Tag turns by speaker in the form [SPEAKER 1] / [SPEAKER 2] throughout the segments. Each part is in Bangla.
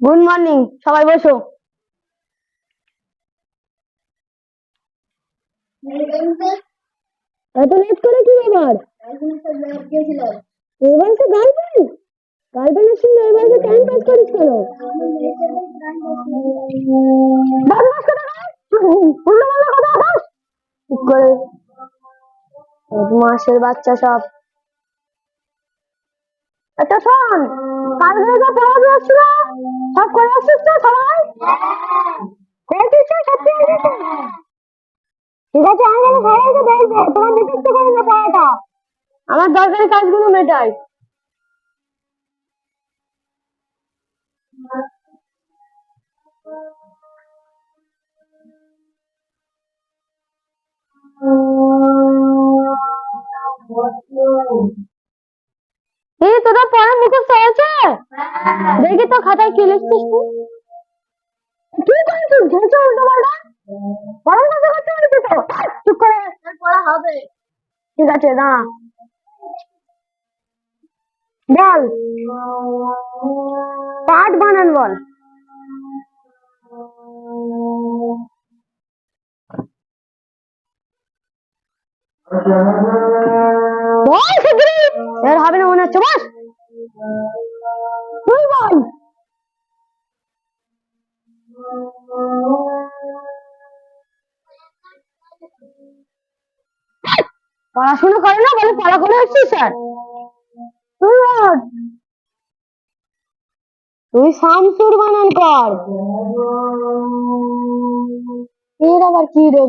[SPEAKER 1] গুড মর্নিং সবাই বসো। এত লেট করে কি ব্যাপার? এই বয়সে গার্লফ্রেন্ড গার্লফ্রেন্ডের সঙ্গে এই বয়সে টাইম পাস করিস কেন? বদমাসের বাচ্চা সব। আচ্ছা শোন কালকে যে সব করে তো সবাই? করেছিস তো সত্যি ঠিক আছে, আমি তোমার করে না পড়াটা। আমার দরকারি কাজগুলো মেটাই। এই তোদের পড়া মুখস্থ হয়েছে? দেখি তো খাতায় কি লিখছিস তুই। কি করেছিস? ঘেঁচে উল্টো পাল্টা। পড়া মুখস্থ করতে বলছি তো। চুপ করে।
[SPEAKER 2] পড়া হবে।
[SPEAKER 1] ঠিক আছে দাঁড়া। বল। পাঠ বানান বল। বল। পড়াশোনা করে না? বলে পড়া করে আসছিস, স্যার। তুই তুই শামসুর বানান কর। এর আবার কি রোগ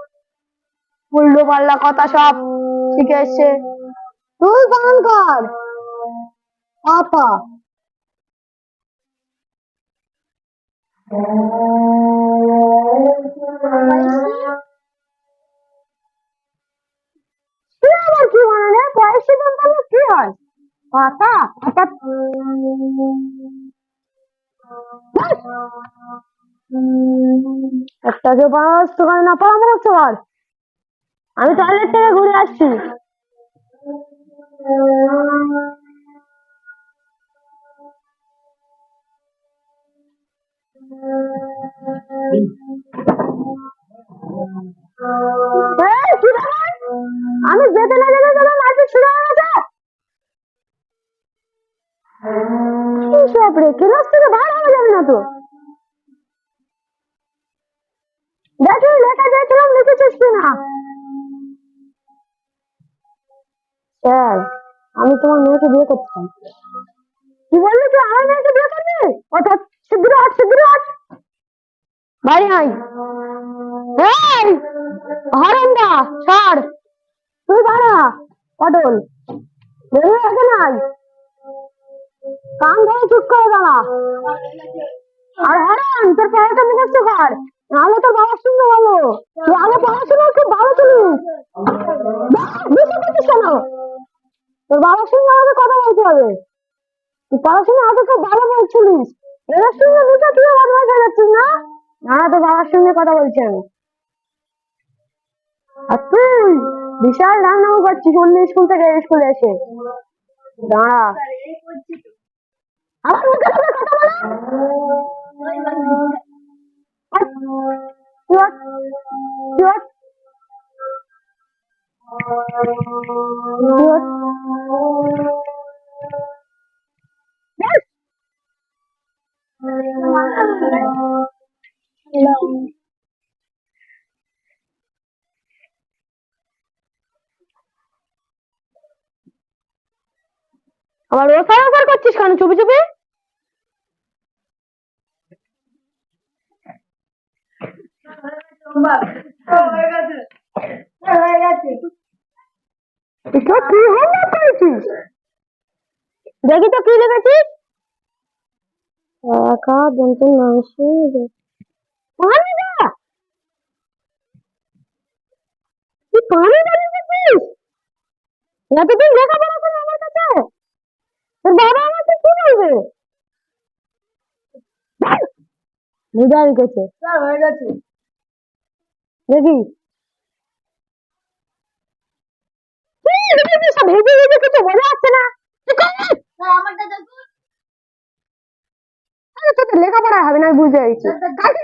[SPEAKER 1] উল্টো পাল্লা কথা সব শিখে এসছে। তুই বানান কর। তুই আবার কি বানানে বয়সী কি হয়? পাঁচ না পরামর্শ কর আমি টয়লেট থেকে ঘুরে আসছি? আমি যেতে না যেতে যেতে মারপিট শুরু হয়ে গেছে? সব রে, ক্লাস থেকে বার হওয়া যাবে না তো? দেখি, লেখা দিয়েছিলাম লিখেছিস কিনা? স্যার, আমি তোমার মেয়েকে বিয়ে করতে চাই। কি বললি তুই? আমার মেয়েকে বিয়ে করবি? অর্থাৎ শীঘ্র আট শীঘ্র আট বাড়ি নাই ছাড়। তুই পটল। বেরিয়ে আসে নাই। কান ধরে চুপ করে দাঁড়া। আর হরেন, তোর পড়াটা মুখস্থ কর। নাহলে তোর বাবার সঙ্গে বলো। তুই আগে পড়াশোনা খুব ভালো বুঝতে পারছিস কেন? তোর বাবার সঙ্গে আমাকে কথা বলতে হবে। তুই পড়াশোনা আগে তো ভালো বলছিলিস। এদের সঙ্গে দুটো তুই বদমাশ হয়ে যাচ্ছিস না? না তোর বাবার সঙ্গে কথা বলছি আমি। আর তুই বিশাল রান্নাও করছিস অন্য স্কুল থেকে স্কুলে এসে। দাঁড়া। আমার মুখে কথা বলা। আবার ওসার ওসার করছিস কেন? চুপি চুপি
[SPEAKER 2] গেছে হয়ে গেছে
[SPEAKER 1] এটা কি হলো তুই লিখেছিস দেখি তো কি লিখেছিস? একা দন্ত তুই লিখেছিস? এতদিন লেখাপড়া করে আমার কাছে। তোর বাবা আমাকে কি বলবে? নিদা লিখেছে
[SPEAKER 2] হয়ে গেছে।
[SPEAKER 1] দেখি কি লিখেছিস সব ভেজে ভেজে কিছু বোঝা যাচ্ছে না। লেখাপড়া হবে না বুঝে কালকে